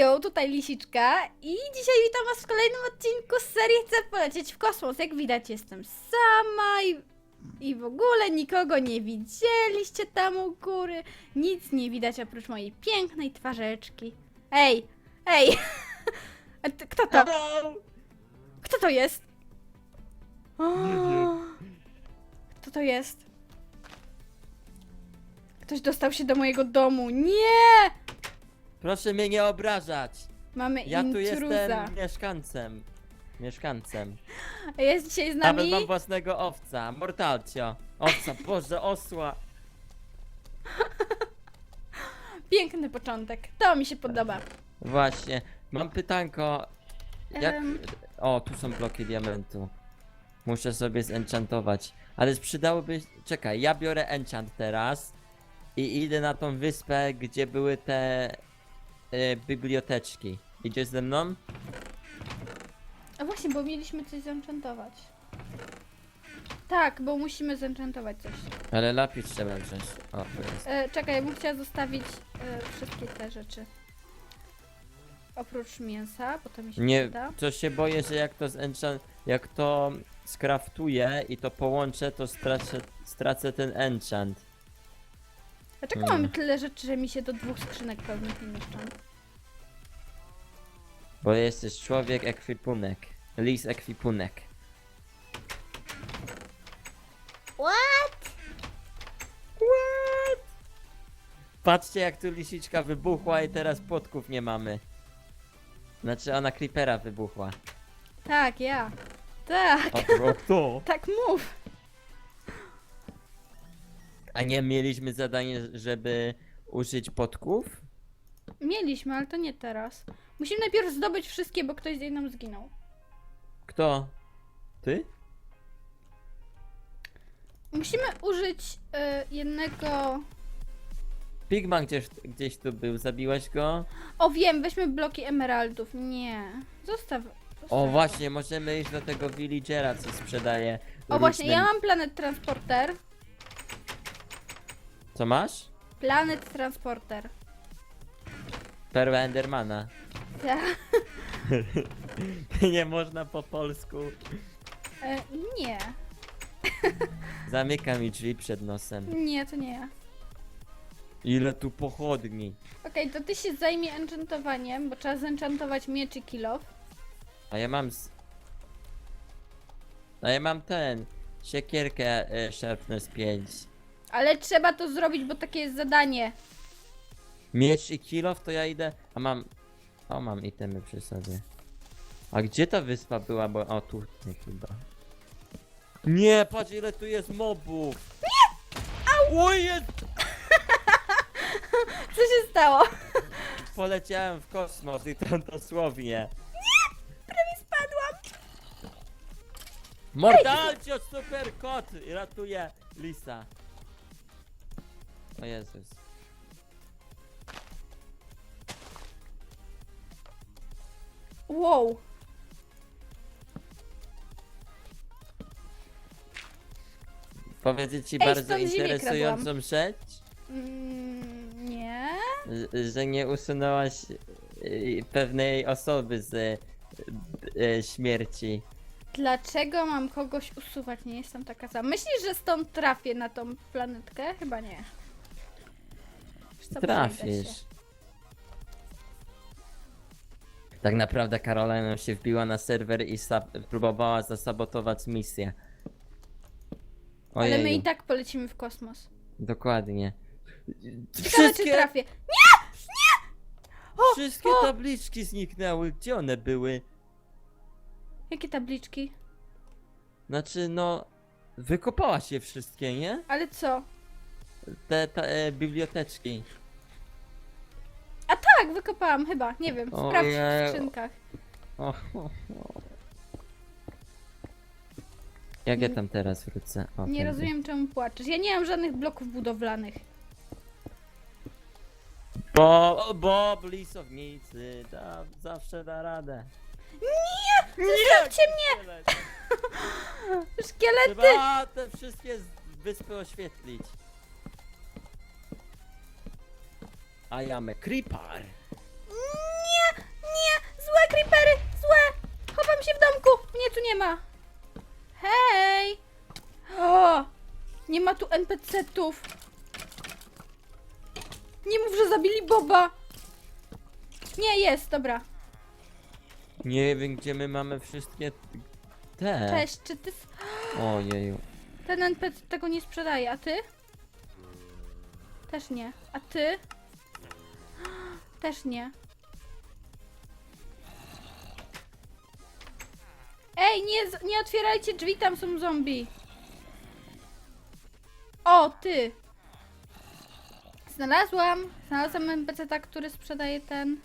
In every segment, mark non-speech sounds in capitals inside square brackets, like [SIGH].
Tutaj Lisiczka i dzisiaj witam was w kolejnym odcinku z serii Chcę polecieć w kosmos. Jak widać jestem sama i, i w ogóle nikogo nie widzieliście tam u góry. Nic nie widać oprócz mojej pięknej twarzeczki. Ej, ej! [LAUGHS] Kto to? Kto to jest? O, Kto to jest? Ktoś dostał się do mojego domu. Nie! Proszę mnie nie obrażać. Mamy Ja tu intruza. jestem mieszkańcem. Mieszkańcem. Jest dzisiaj z Nawet nami. mam własnego owca. Mortalcio. Owca, [LAUGHS] boże, osła. [LAUGHS] Piękny początek. To mi się podoba. Właśnie. Mam pytanko. Jak... Em. O, tu są bloki diamentu. Muszę sobie zenchantować. Ale przydałoby... Czekaj, ja biorę enchant teraz. I idę na tą wyspę, gdzie były te... E, biblioteczki. Idziesz ze mną? A właśnie, bo mieliśmy coś zenchantować. Tak, bo musimy zenchantować coś. Ale lapis trzeba wziąć. O, tu jest. E, czekaj, ja bym chciała zostawić e, wszystkie te rzeczy. Oprócz mięsa, bo to mi się Nie, przyda. to się boję, że jak to zenchant, jak to skraftuję i to połączę, to stracę, stracę ten enchant. Dlaczego Hmm. mamy tyle rzeczy, że mi się do dwóch skrzynek pełnych nie mieszczą? Bo jesteś człowiek ekwipunek. Lis ekwipunek. What? What? Patrzcie jak tu lisiczka wybuchła i teraz płotków nie mamy. Znaczy ona creepera wybuchła. Tak, ja. Tak, O, o to. tak mów. A nie mieliśmy zadanie, żeby użyć potków? Mieliśmy, ale to nie teraz. Musimy najpierw zdobyć wszystkie, bo ktoś z jej nam zginął. Kto? Ty? Musimy użyć e, jednego. Pigman gdzieś, gdzieś tu był, zabiłeś go? O wiem, weźmy bloki emeraldów. Nie. Zostaw. zostaw O go. właśnie, możemy iść do tego villagera, co sprzedaje. O właśnie, różne- ja mam planet transporter. Co masz? Planet transporter. Perłę Endermana. [LAUGHS] Nie można po polsku. E, nie. [LAUGHS] Zamyka mi drzwi przed nosem. Nie, to nie ja. Ile tu pochodni. Okej, to ty się zajmie enchantowaniem, bo trzeba zenchantować miecz i kilof. A ja mam... Z... A ja mam ten... Siekierkę y, Sharpness 5. Ale trzeba to zrobić, bo takie jest zadanie. Miecz i kilof to ja idę... A mam... O, mam itemy przy sobie. A gdzie ta wyspa była? Bo... O, tutaj chyba. Nie, patrz ile tu jest mobów! Nie! O, jest! [LAUGHS] Co się stało? Poleciałem w kosmos i to dosłownie. Prawie spadłam. Mortalcio, super kot! Ratuje Lisa. O Jezus. Wow. Powiedzieć ci Ej, bardzo stąd interesującą rzecz, Mm, nie. że- że nie usunęłaś y, pewnej osoby z y, y, śmierci. Dlaczego mam kogoś usuwać? Nie jestem taka sama. Myślisz, że stąd trafię na tą planetkę? Chyba nie. Co, Trafisz. Tak naprawdę Karolina się wbiła na serwer i próbowała zasabotować misję. Ale my i tak polecimy w kosmos. Dokładnie. Ciekawe, czy trafię. O, Wszystkie tabliczki zniknęły. Gdzie one były? Jakie tabliczki? Znaczy, no. Wykopałaś je wszystkie, nie? Ale co? Te, te e, biblioteczki. A tak, wykopałam chyba. Nie wiem, sprawdź w skrzynkach. O, o, o. Jak ja tam teraz wrócę? O, Nie tędy. rozumiem, czemu płaczesz. Ja nie mam żadnych bloków budowlanych. Bo, bo blisownicy da, zawsze da radę. Nie! Zostawcie mnie! Szkielet. [LAUGHS] Szkielety! Trzeba te wszystkie z- wyspy oświetlić. A ja a creeper. Nie, nie, złe creepery, złe. Chowam się w domku, mnie tu nie ma. Hej. O, nie ma tu NPC-tów. Nie mów, że zabili Boba. Nie, jest, dobra. Nie wiem, gdzie my mamy wszystkie te. Cześć, czy ty... Ojeju. Ten NPC tego nie sprzedaje, a ty? Też nie. A ty? Też nie. Ej, nie, nie otwierajcie drzwi, tam są zombie. O, ty! Znalazłam. Znalazłam NPC, -ta, który sprzedaje ten.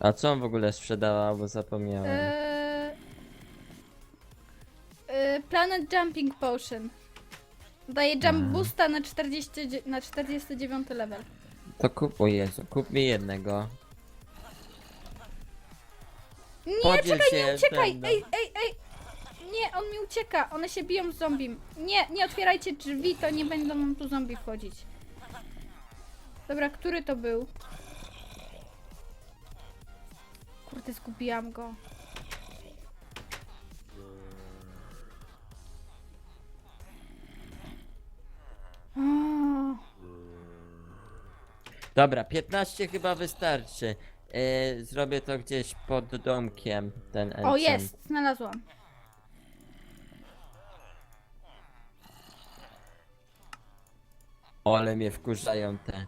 A co on w ogóle sprzedała, bo zapomniałem. Eee, eee, Planet Jumping Potion. Daje jump boosta na, 40, dzie- na 49 level. To kup, o Jezu, kup mi jednego. Nie, Podziel czekaj, się nie uciekaj! Ej, ej, ej! Nie, on mi ucieka. One się biją z zombim. Nie, nie otwierajcie drzwi, to nie będą nam tu zombie wchodzić. Dobra, który to był? Kurde, zgubiłam go. Dobra, 15 chyba wystarczy. Yy, zrobię to gdzieś pod domkiem, ten enchant. o jest, znalazłam. O, ale mnie wkurzają te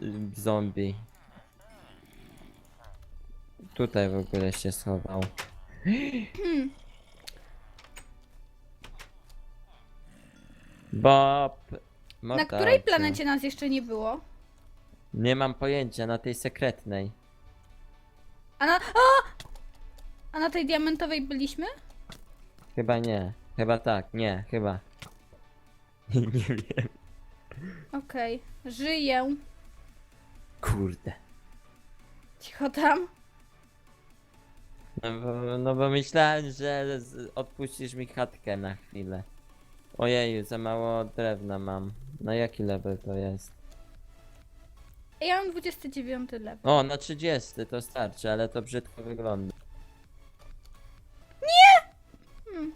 y, zombie. Tutaj w ogóle się schował. Bob! Na Motarciu. której planecie nas jeszcze nie było? Nie mam pojęcia, na tej sekretnej. A na... A! A na tej diamentowej byliśmy? Chyba nie. Chyba tak, nie, chyba. [LAUGHS] nie wiem. Okej, żyję. Kurde. Cicho tam. No bo, no bo myślałem, że z- odpuścisz mi chatkę na chwilę. Ojeju, za mało drewna mam. Na jaki level to jest? Ja mam 29 level. O, na 30 to starczy, ale to brzydko wygląda. Hmm.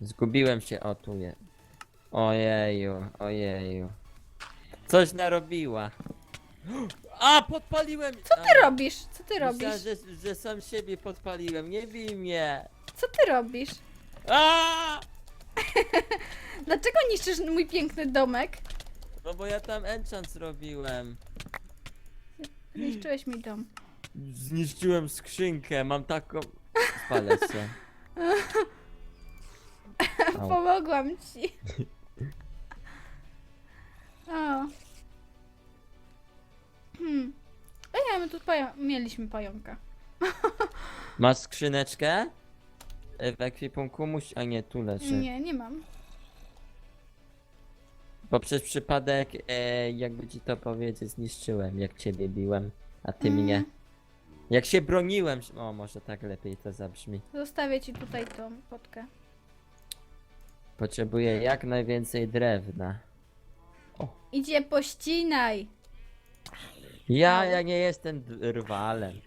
Zgubiłem się, o tu je. Ojeju, ojeju. Coś narobiła. [GASPS] A, podpaliłem! Co ty robisz? Co ty robisz? Myślałem, że, że sam siebie podpaliłem, nie bij mnie! Co ty robisz? A! [LAUGHS] Dlaczego niszczysz mój piękny domek? No bo ja tam enchant zrobiłem. Zniszczyłeś mi dom. Zniszczyłem skrzynkę, mam taką... Spalę się. Au. [LAUGHS] Pomogłam ci. O. Hmm. Ej, a my tu pają- mieliśmy pająka. [LAUGHS] Masz skrzyneczkę? E, W ekwipunku musi... A nie, tu leży. Nie, nie mam. Bo przez przypadek, e, jakby ci to powiedzieć, zniszczyłem, jak ciebie biłem, a ty Mm. mnie. Jak się broniłem, o może tak lepiej to zabrzmi. Zostawię ci tutaj tą potkę. Potrzebuję jak najwięcej drewna. Idzie pościnaj. Ja, ja nie jestem d- rwalem.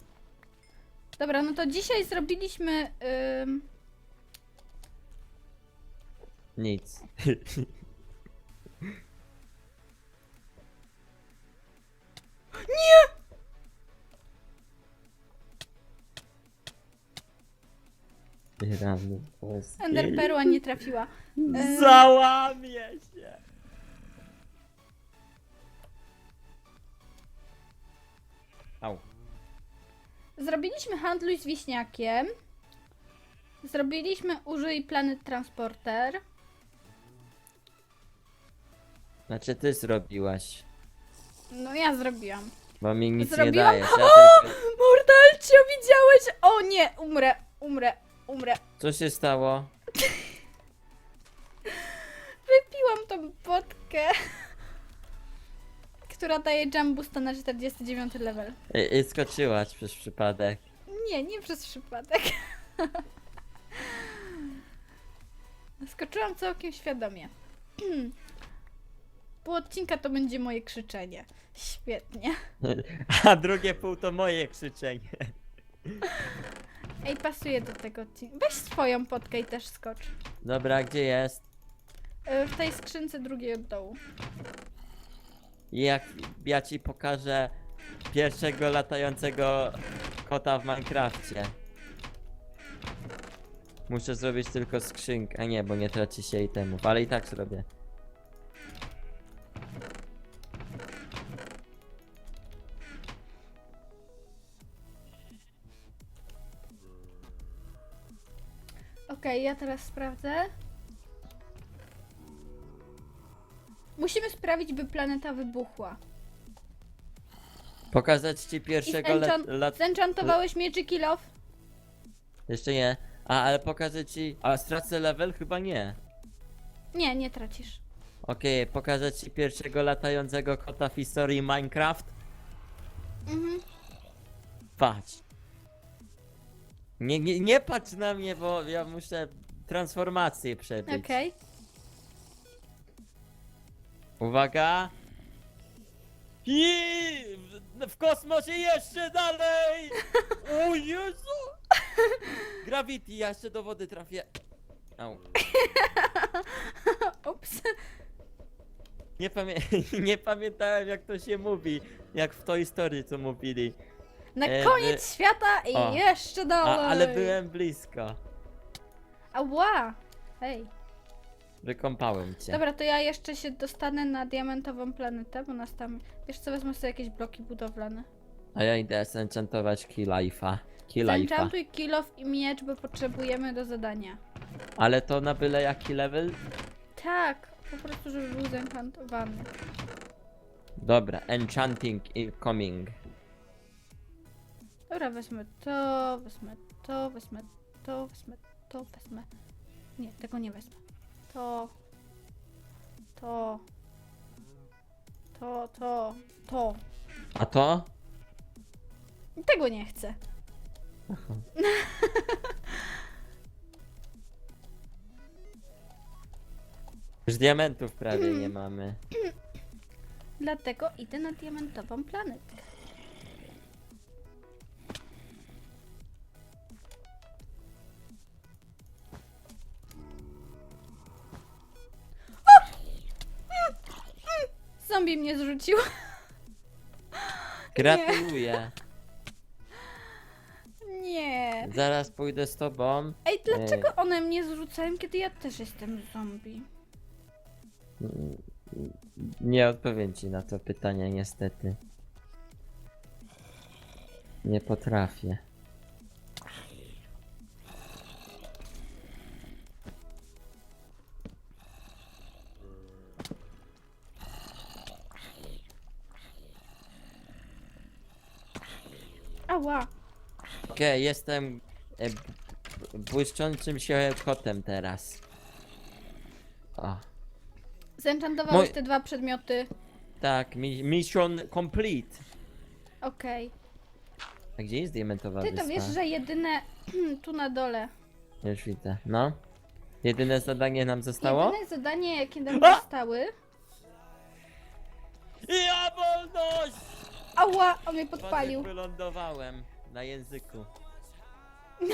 Dobra, no to dzisiaj zrobiliśmy. Ym... Nic. [LAUGHS] Nie! Rany polskie. Ender perła nie trafiła. [LAUGHS] E, Załamie się! Au. Zrobiliśmy handluj z wiśniakiem. Zrobiliśmy użyj planet transporter. Znaczy ty zrobiłaś. No ja zrobiłam. Bo mi nic Zrobiłam- nie dajesz. Ja tylko... Mordalcio, widziałeś? O nie, umrę, umrę, umrę. Co się stało? [LAUGHS] Wypiłam tą potkę, [LAUGHS] która daje jump boosta na 49 level. I, i skoczyłaś przez przypadek. Nie, nie przez przypadek. [LAUGHS] Skoczyłam całkiem świadomie. [CLEARS THROAT] Pół odcinka to będzie moje krzyczenie. Świetnie. A drugie pół to moje krzyczenie. Ej, pasuje do tego odcinka. Weź swoją potkę i też skocz. Dobra, gdzie jest? Y, W tej skrzynce drugiej od dołu. Jak ja ci pokażę pierwszego latającego kota w Minecrafcie. Muszę zrobić tylko skrzynkę. A nie, bo nie traci się itemów, ale i tak zrobię. Ja teraz sprawdzę. Musimy sprawić, by planeta wybuchła. Pokazać ci I pierwszego lat... zenchan- lat... zenchantowałeś mieczy kilof? Jeszcze nie. A, ale pokażę ci... A, stracę level? Chyba nie. Nie, nie tracisz. Okej, pokażę ci pierwszego latającego kota w historii Minecraft. Mhm. Patrz. Nie, nie, nie patrz na mnie, bo ja muszę transformację przebyć. Okej. Uwaga! I w, w kosmosie jeszcze dalej! [LAUGHS] O Jezu! Gravity, ja jeszcze do wody trafię. Au. [LAUGHS] Ups. Nie, pamię [LAUGHS] nie pamiętałem jak to się mówi, jak w Toy Story co mówili. Na E, koniec świata i o. jeszcze A, dalej. ale byłem blisko. Ała. Hej. Wykąpałem cię. Dobra, to ja jeszcze się dostanę na diamentową planetę, bo nas tam... Wiesz co, wezmę sobie jakieś bloki budowlane. A ja idę zenchantować Key Life'a. Key Life'a. Zenchantuj kilof i miecz, bo potrzebujemy do zadania. Ale to na byle jaki level? Tak, po prostu, żeby był zenchantowany. Dobra, enchanting incoming. Dobra, wezmę to, wezmę to, wezmę to, wezmę to, wezmę... Nie, tego nie wezmę. To... To... To, to, to. A to? Tego nie chcę. Już diamentów prawie nie mamy. Dlatego idę na diamentową planetę. Zombie mnie zrzucił. Gratuluję. Nie. Zaraz pójdę z tobą. Ej, dlaczego one mnie zrzucają, kiedy ja też jestem zombie? Mm, Nie odpowiem ci na to pytanie niestety. Nie potrafię. Okej, jestem e, b- błyszczącym się kotem teraz. O, Zenchantowałeś te dwa przedmioty. tak, mi mission complete. Okej. A gdzie jest diamentowa Ty to wyspa? wiesz, że jedyne [CLEARS THROAT] tu na dole. Już widzę, no. Jedyne zadanie nam zostało? Jedyne zadanie, jakie nam A! zostały. Ja wolność! Ała, on mnie podpalił. wylądowałem na języku. [LAUGHS]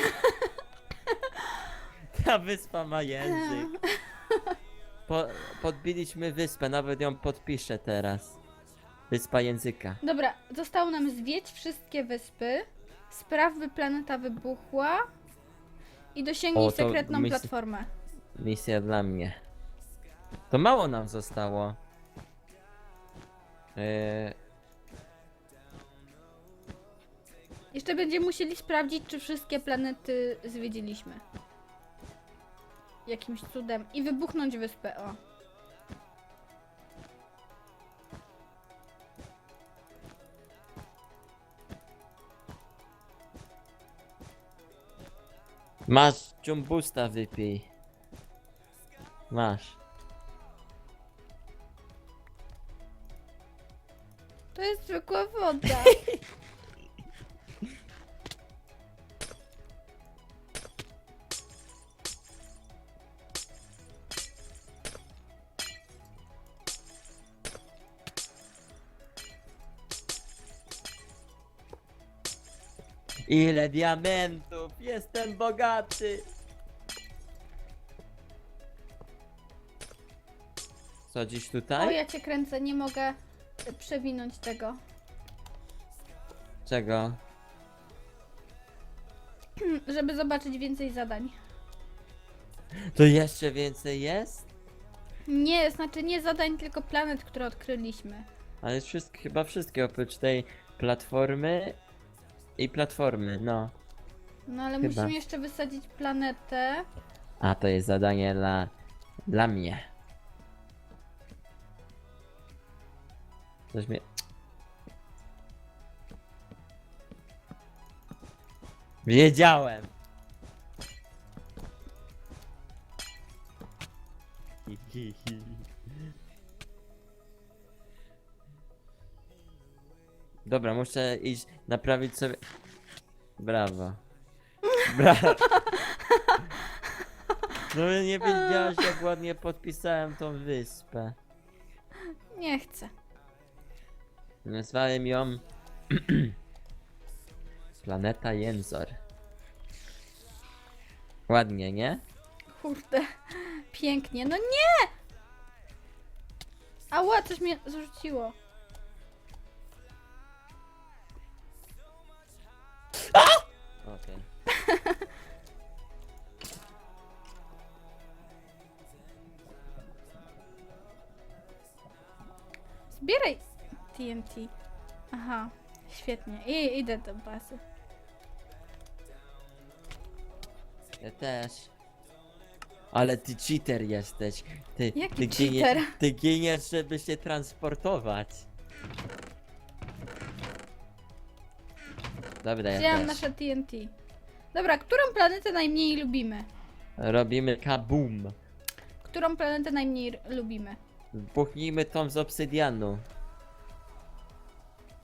Ta wyspa ma język. [LAUGHS] Po, podbiliśmy wyspę, nawet ją podpiszę teraz. Wyspa języka. Dobra, zostało nam zwiedź wszystkie wyspy. Spraw, by planeta wybuchła. I dosięgnij O, to sekretną myśl- platformę. Misja dla mnie. To mało nam zostało. Yy, Jeszcze będziemy musieli sprawdzić, czy wszystkie planety zwiedziliśmy. Jakimś cudem. I wybuchnąć wyspę, o. masz jumbusta wypij. Masz. To jest zwykła woda. [LAUGHS] Ile diamentów! Jestem bogaty! Co dziś O, tutaj? ja cię kręcę, nie mogę przewinąć tego. Czego? [CLEARS THROAT] Żeby zobaczyć więcej zadań. To jeszcze więcej jest? Nie, znaczy nie zadań, tylko planet, które odkryliśmy. Ale jest wszystko, chyba wszystkie oprócz tej platformy i platformy, no. No ale Chyba. musimy jeszcze wysadzić planetę. A to jest zadanie dla, dla mnie. Coś mnie... Wiedziałem! Hi, hi, hi. Dobra, muszę iść naprawić sobie... Brawo. Brawo. [LAUGHS] No nie wiedziałaś jak ładnie podpisałem tą wyspę. Nie chcę. Nazwałem ją [CLEARS THROAT] Planeta Jęzor. Ładnie, nie? Kurde. Pięknie. No nie! Ała, coś mnie zrzuciło. TNT. Aha, świetnie. I idę do bazy. Ja też. Ale ty cheater jesteś. Ty, Jaki ty, ginie, cheater? ty giniesz, żeby się transportować. Dobra, ja też. nasze TNT. Dobra, którą planetę najmniej lubimy? Robimy kaboom. Którą planetę najmniej r- lubimy? Puchnijmy tą z obsydianu.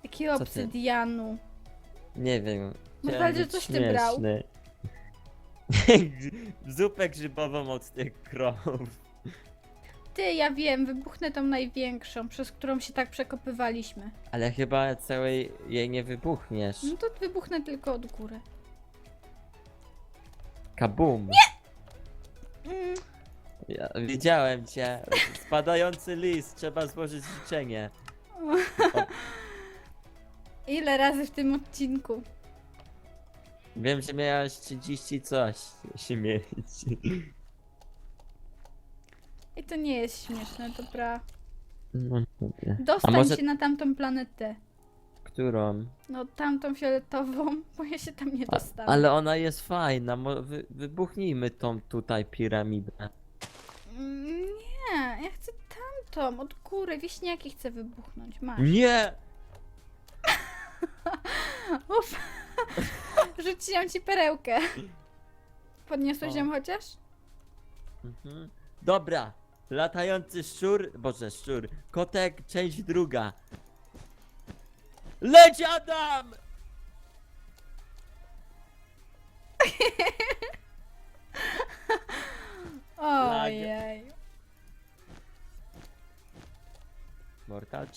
Jakiego Co ty? obsydianu? Nie wiem. Mortaldzie, chciałem być coś ty brał? śmieszny. [LAUGHS] Zupę grzybową od tych. Ty, ja wiem, wybuchnę tą największą, przez którą się tak przekopywaliśmy. Ale chyba całej jej nie wybuchniesz. No to wybuchnę tylko od góry. Kabum. Mm, Ja widziałem cię. Spadający list, trzeba złożyć życzenie. [LAUGHS] ile razy w tym odcinku? Wiem, że miałeś 30 coś śmierci. I to nie jest śmieszne, dobra. No dobra. Dostań może- się na tamtą planetę. Którą? No tamtą fioletową, [LAUGHS] bo ja się tam nie A, dostanę. ale ona jest fajna, mo- wy, wybuchnijmy tą tutaj piramidę. Mm, Nie, ja chcę tamtą, od góry, wieśniaki chcę wybuchnąć, masz. Nie! [LAUGHS] Uf. [LAUGHS] Rzuciłam ci perełkę. Podniosłeś O. ją chociaż? Mhm. Dobra, latający szczur, boże szczur, kotek, część druga. Leć Adam! [LAUGHS] Ojej.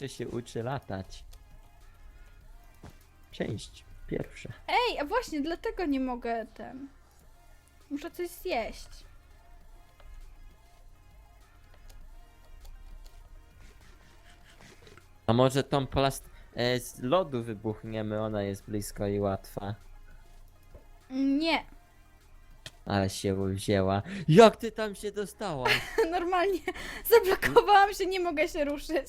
Się uczy latać. Część pierwsza. Ej, a właśnie, dlatego nie mogę ten. Muszę coś zjeść. A może tą plast... E, z lodu wybuchniemy, ona jest blisko i łatwa. Nie. Ale się wzięła. Jak ty tam się dostałaś? [LAUGHS] Normalnie zablokowałam się, nie mogę się ruszyć.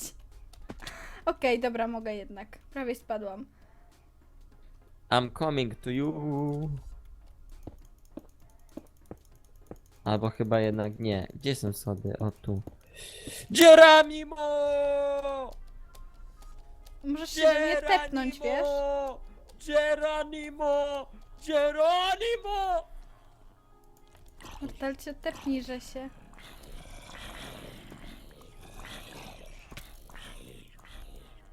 Okej, dobra, mogę jednak. Prawie spadłam. I'm coming to you. Albo chyba jednak nie. Gdzie są schody? O tu. Geronimo! Możesz się do mnie tepnąć, wiesz? Geronimo! Geronimo! Mortalcie, tepnij, że się.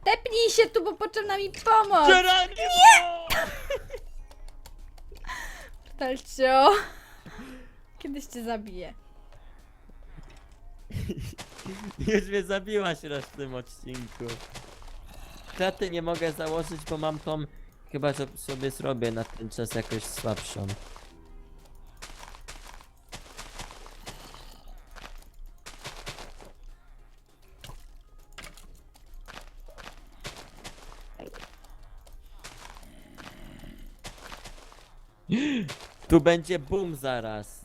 Tepnij się tu, bo potrzebna mi pomoc! Geronimo! Mortalcio! Kiedyś cię zabiję. [LAUGHS] Już mnie zabiłaś raz w tym odcinku. Kraty nie mogę założyć, bo mam tą Chyba, że sobie zrobię na ten czas jakoś słabszą. Tu będzie boom zaraz.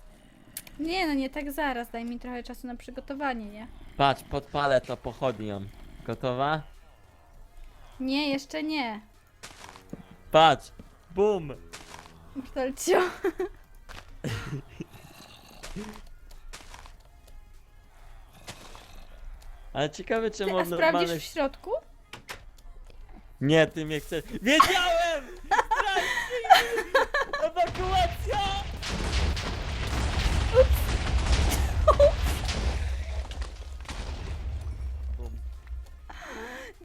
Nie no, nie tak zaraz, daj mi trochę czasu na przygotowanie, nie? Patrz, podpalę to pochodnią. Gotowa? Nie, jeszcze nie. Patrz! Boom! Mortalcio. [LAUGHS] Ale ciekawe Ty, czemu a on sprawdzisz normalny... w środku? Nie, ty mnie chcesz... Wiedziałem!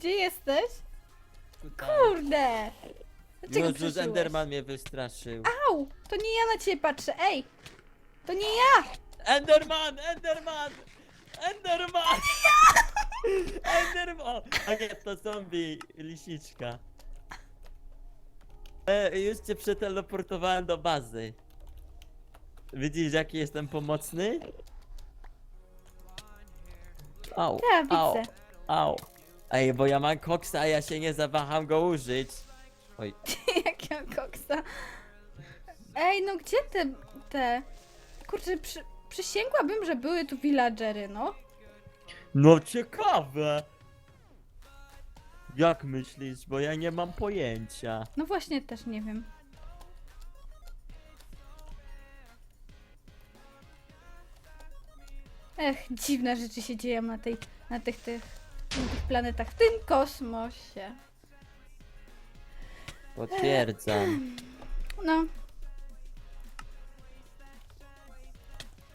Gdzie jesteś? Kurde! Dlaczego Jezus? Enderman mnie wystraszył. Au! To nie ja na ciebie patrzę, ej! To nie ja! Enderman! Enderman! Enderman! [LAUGHS] Enderman! O, A nie, to zombie, lisiczka. E, już cię przeteleportowałem do bazy. Widzisz, jaki jestem pomocny? Au, Tak, au, widzę. au. Ej, bo ja mam koksa, a ja się nie zawaham go użyć. Oj, [LAUGHS] Jakiego koksa. Ej, no gdzie te... te... Kurczę, przy, przysięgłabym, że były tu villagery, no. no ciekawe. Jak myślisz, bo ja nie mam pojęcia. No właśnie, też nie wiem. Ech, dziwne rzeczy się dzieją na tej, na tych, tych, planetach, w tym kosmosie. Potwierdzam. [CLEARS THROAT] No.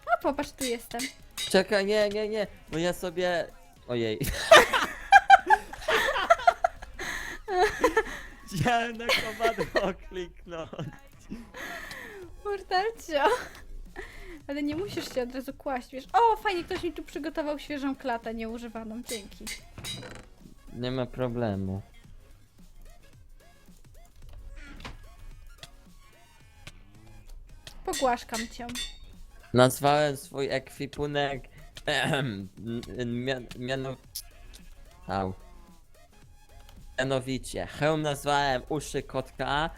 O, popatrz, tu jestem. Czekaj, nie, nie, nie, bo ja sobie... Ojej. [LAUGHS] Chciałem na komadło kliknąć. Mortalcio. Ale nie musisz się od razu kłaść, wiesz. O, fajnie, ktoś mi tu przygotował świeżą klatę nieużywaną, dzięki. Nie ma problemu. Pogłaszkam cię. Nazwałem swój ekwipunek... [CLEARS THROAT] Ehem, mian, miano... Au. Mianowicie, hełm nazwałem uszy kotka,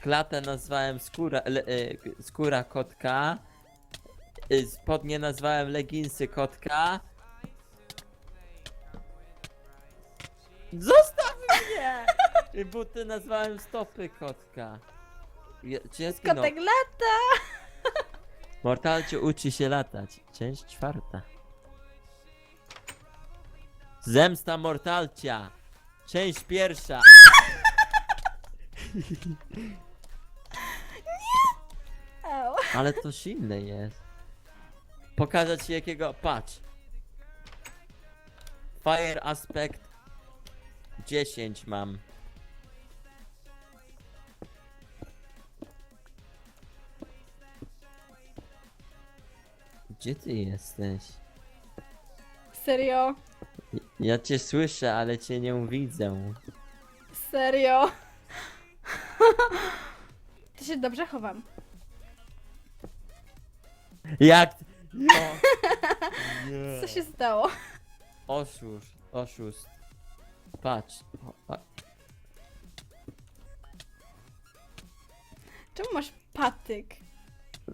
klatę nazwałem skóra, le, e, skóra kotka, y, spodnie nazwałem leginsy kotka. Zostaw mnie! I buty nazwałem stopy kotka. Je, zginął? Kotek lata! Mortalcie uczy się latać. Część czwarta. Zemsta Mortalcia. Część pierwsza. Au. Ale to silne jest. Pokażę ci jakiego. Patrz. Fire aspect 10 mam. Gdzie ty jesteś? Serio? Ja cię słyszę, ale cię nie widzę. Serio? [LAUGHS] To się dobrze chowam. Jak? ty- [LAUGHS] No. Nie. Co się stało? Oszust, oszust. Patrz. O, Czemu masz patyk?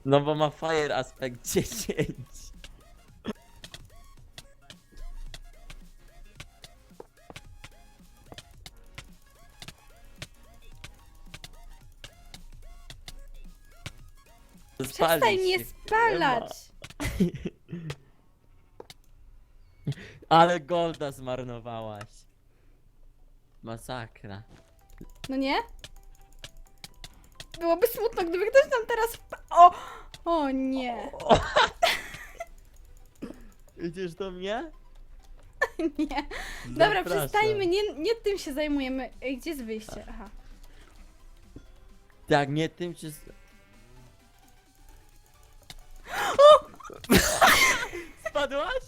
No bo ma fire aspect 10. [LAUGHS] Przestań Spalić mnie się spalać! [LAUGHS] Ale golda zmarnowałaś. Masakra. No nie? Byłoby smutno, gdyby ktoś tam teraz wpa- O! O nie! [LAUGHS] Idziesz do mnie? [LAUGHS] Nie. Dobra, Zapraszam. przestańmy, nie, nie tym się zajmujemy. Ej, Gdzie jest wyjście? Aha. Tak, nie tym czy... [LAUGHS] Spadłaś?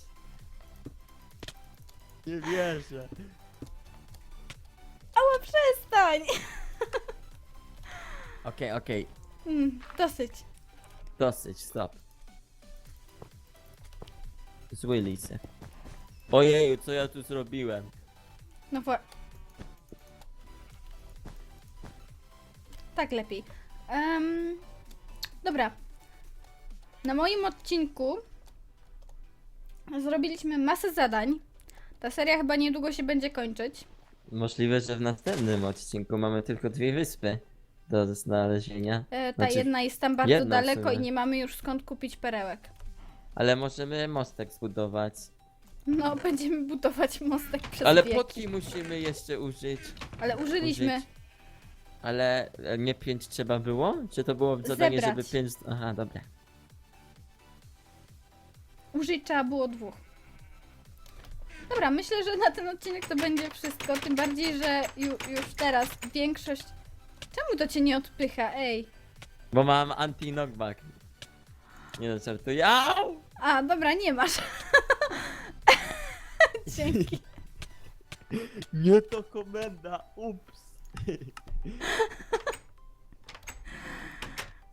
Nie wierzę. Ała, przestań! [LAUGHS] Okej, okej. Mm, dosyć. Dosyć, stop. Zły lisy. Ojeju, co ja tu zrobiłem? No wo... Tak lepiej. Em, dobra. Na moim odcinku zrobiliśmy masę zadań. Ta seria chyba niedługo się będzie kończyć. Możliwe, że w następnym odcinku mamy tylko dwie wyspy do znalezienia. E, ta Znaczy, jedna jest tam bardzo jedna w daleko i sumie. nie mamy już skąd kupić perełek. Ale możemy mostek zbudować. No, [LAUGHS] będziemy budować mostek przez Ale wieki. potki musimy jeszcze użyć. Ale użyliśmy. Użyć. Ale e, nie pięć trzeba było? Czy to było zadanie, Zebrać. żeby pięć... Aha, dobra. Użyć trzeba było dwóch. Dobra, myślę, że na ten odcinek to będzie wszystko. Tym bardziej, że ju, już teraz większość. Czemu to cię nie odpycha? Ej. Bo mam anti-knockback. Nie no, żartuję. Au! A, dobra, nie masz. [LAUGHS] Dzięki. Nie to komenda, ups.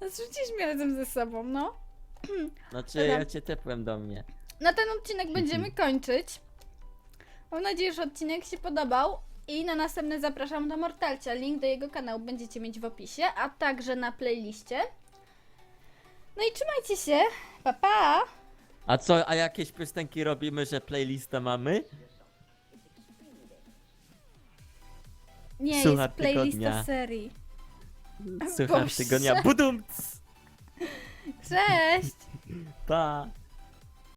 Zrzucisz mnie razem ze sobą, no. Znaczy, Dobra. ja cię tepłem do mnie. Na ten odcinek będziemy kończyć. Mam nadzieję, że odcinek się podobał. I na następny zapraszam do Mortalcia. Link do jego kanału będziecie mieć w opisie, a także na playliście. No i trzymajcie się. Pa, pa! A co, a jakieś piosenki robimy, że playlistę mamy? Nie, Słuchacz jest playlista tygodnia. serii. Słucham Boże. tygodnia. Budum! Cześć! Pa!